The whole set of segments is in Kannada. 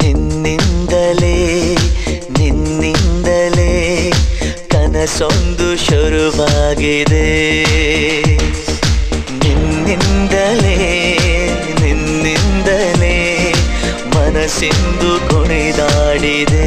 ನಿನ್ನಿಂದಲೇ ನಿನ್ನಿಂದಲೇ ಕನಸೊಂದು ಶುರುವಾಗಿದೆ. ಮನಸ್ಸಿಂದು ಕುಣಿದಾಡಿದೆ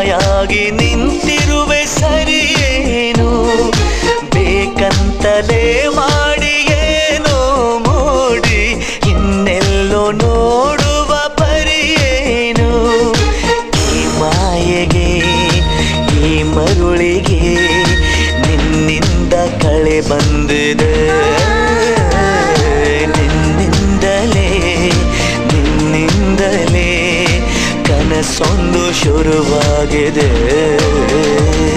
ಹಾಯಾಗಿ ನಿಂತಿರುವೆ ಸರಿಯೇನು? ಬೇಕಂತಲೇ ಮಾಡಿ ಏನೋ ಮೋಡಿ, ಇನ್ನೆಲ್ಲೋ ನೋಡುವ ಪರಿಯೇನು? ಈ ಮಾಯೆಗೆ, ಈ ಮರುಳಿಗೆ ನಿನ್ನಿಂದ ಕಳೆ ಬಂದಿದೆ. son düşür va gider